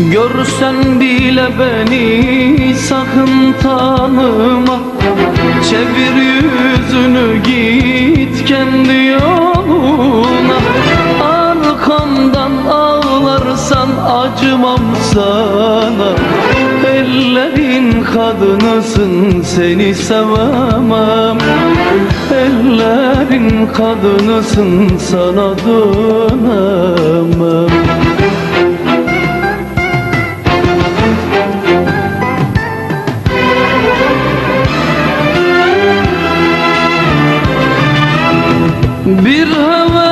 Görsen bile beni sakın tanıma. Çevir yüzünü git kendi yoluna. Arkamdan ağlarsan acımam sana. Ellerin kadınısın seni sevemem. Ellerin kadınısın sana dönemem Bir hava